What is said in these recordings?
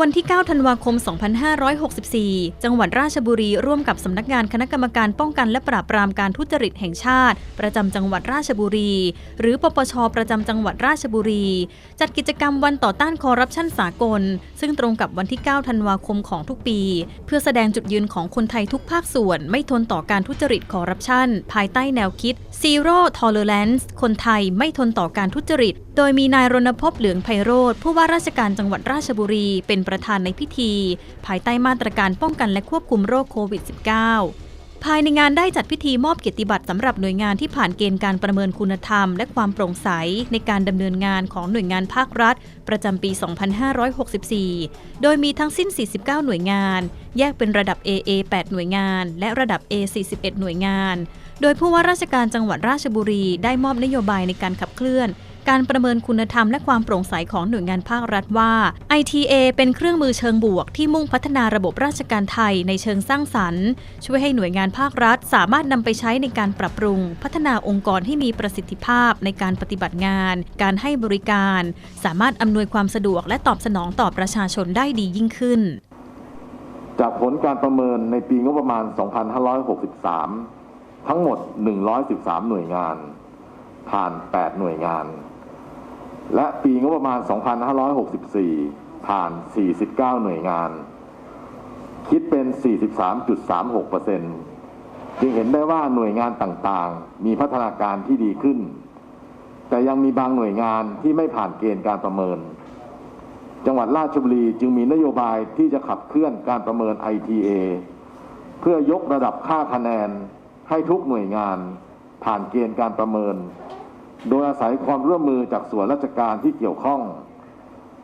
วันที่ 9 ธันวาคม 2564 จังหวัดราชบุรีร่วมกับสำนักงานคณะกรรมการป้องกันและปราบปรามการทุจริตแห่งชาติ ประจำจังหวัดราชบุรี หรือปปช ประจำจังหวัดราชบุรี จัดกิจกรรมวันต่อต้านคอร์รัปชันสากล ซึ่งตรงกับวันที่ 9 ธันวาคมของทุกปี เพื่อแสดงจุดยืนของคนไทยทุกภาคส่วน ไม่ทนต่อการทุจริตคอร์รัปชันภายใต้แนวคิด Zero Tolerance คนไทยไม่ทนต่อการทุจริตโดยมีนายรณพพเหลืองไพโรธผู้ว่าราชการจังหวัดราชบุรีเป็นประธานในพิธี ภายใต้มาตรการป้องกันและควบคุมโรคโควิด -19 ภายในงานได้จัดพิธีมอบเกียรติบัตรสำหรับหน่วยงานที่ผ่านเกณฑ์การประเมินคุณธรรม และความโปร่งใสในการดำเนินงานของหน่วยงานภาครัฐ ประจำปี 2564 โดยมีทั้งสิ้น 49 หน่วยงาน แยกเป็นระดับ AA 8 หน่วยงาน และระดับ A 41 หน่วยงาน โดยผู้ว่าราชการจังหวัดราชบุรีได้มอบนโยบายในการขับเคลื่อน การประเมินคุณธรรมและความโปร่งใสของหน่วยงานภาครัฐว่า ITA เป็นเครื่องมือเชิงบวกที่มุ่งพัฒนาระบบราชการไทยในเชิงสร้างสรรค์ ช่วยให้หน่วยงานภาครัฐ สามารถนำไปใช้ในการปรับปรุง พัฒนาองค์กรให้มีประสิทธิภาพในการปฏิบัติงาน การให้บริการ สามารถอำนวยความสะดวกและตอบสนองต่อประชาชนได้ดียิ่งขึ้น จากผลการประเมินในปีงบประมาณ 2563 ทั้งหมด 113 หน่วยงาน ผ่าน 8 หน่วยงาน และปีงบประมาณ 2564 ผ่าน 49 หน่วยงาน คิดเป็น 43.36%จึงเห็นได้ว่าหน่วยงานต่างๆ มีพัฒนาการที่ดีขึ้น แต่ยังมีบางหน่วยงานที่ไม่ผ่านเกณฑ์การประเมิน จังหวัดราชบุรีจึงมีนโยบายที่จะขับเคลื่อนการประเมิน ITA เพื่อยกระดับค่าคะแนนให้ทุกหน่วยงานผ่านเกณฑ์การประเมิน โดยอาศัยความร่วมมือจากส่วนราชการที่เกี่ยวข้อง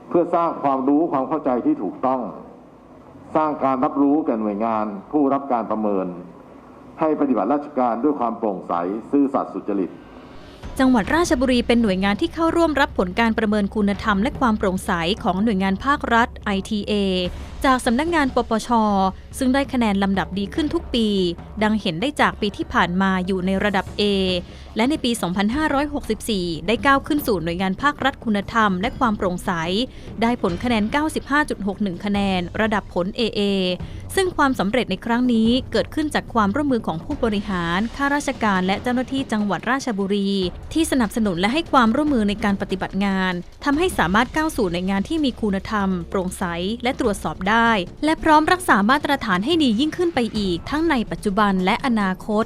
เพื่อสร้างความรู้ความเข้าใจที่ถูกต้อง สร้างการรับรู้แก่หน่วยงาน ผู้รับการประเมิน ให้ปฏิบัติราชการด้วยความโปร่งใสซื่อสัตย์สุจริตจังหวัดราชบุรีเป็นหน่วยงานที่เข้าร่วมรับผลการประเมินคุณธรรมและความโปร่งใสของหน่วยงานภาครัฐ ITA จากสำนักงานปปช ซึ่งได้คะแนนลำดับดีขึ้นทุกปี ดังเห็นได้จากปีที่ผ่านมาอยู่ในระดับ A และในปี 2564 ได้ก้าวขึ้นสู่หน่วยงานภาครัฐคุณธรรม และความโปร่งใส ได้ผลคะแนน 95.61 คะแนน ระดับผล AA ซึ่งความสำเร็จในครั้งนี้เกิดขึ้นจากความร่วมมือของผู้บริหาร ข้าราชการและเจ้าหน้าที่จังหวัดราชบุรี ที่สนับสนุนและให้ความร่วมมือในการปฏิบัติงานทำให้สามารถก้าวสู่ในงานที่มีคุณธรรม โปร่งใส และตรวจสอบได้ และพร้อมรักษามาตรฐานให้ดียิ่งขึ้นไปอีก ทั้งในปัจจุบันและอนาคต